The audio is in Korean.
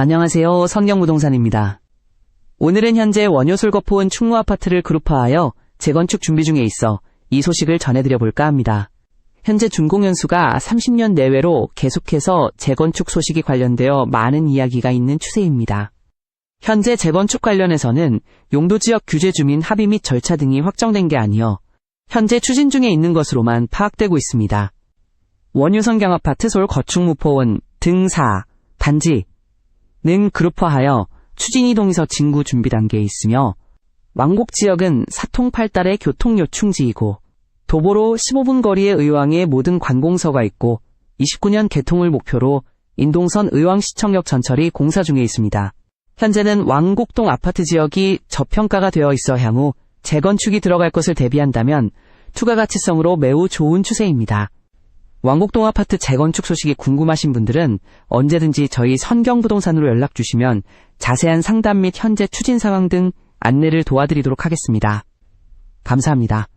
안녕하세요. 성경부동산입니다. 오늘은 현재 원효술 거포원 충무 아파트를 그룹화하여 재건축 준비 중에 있어 이 소식을 전해드려 볼까 합니다. 현재 준공연수가 30년 내외로 계속해서 재건축 소식이 관련되어 많은 이야기가 있는 추세입니다. 현재 재건축 관련해서는 용도 지역 규제 주민 합의 및 절차 등이 확정된 게 아니어 현재 추진 중에 있는 것으로만 파악되고 있습니다. 원유성경 아파트 솔 거충무포원 등사 단지 는 그룹화하여 추진이 동에서 진구 준비 단계에 있으며 왕곡 지역은 사통팔달의 교통 요충지이고 도보로 15분 거리의 의왕에 모든 관공서가 있고 29년 개통을 목표로 인동선 의왕시청역 전철이 공사 중에 있습니다. 현재는 왕곡동 아파트 지역이 저평가가 되어 있어 향후 재건축이 들어갈 것을 대비한다면 투가 가치성으로 매우 좋은 추세입니다. 왕곡동 아파트 재건축 소식이 궁금하신 분들은 언제든지 저희 선경부동산으로 연락 주시면 자세한 상담 및 현재 추진 상황 등 안내를 도와드리도록 하겠습니다. 감사합니다.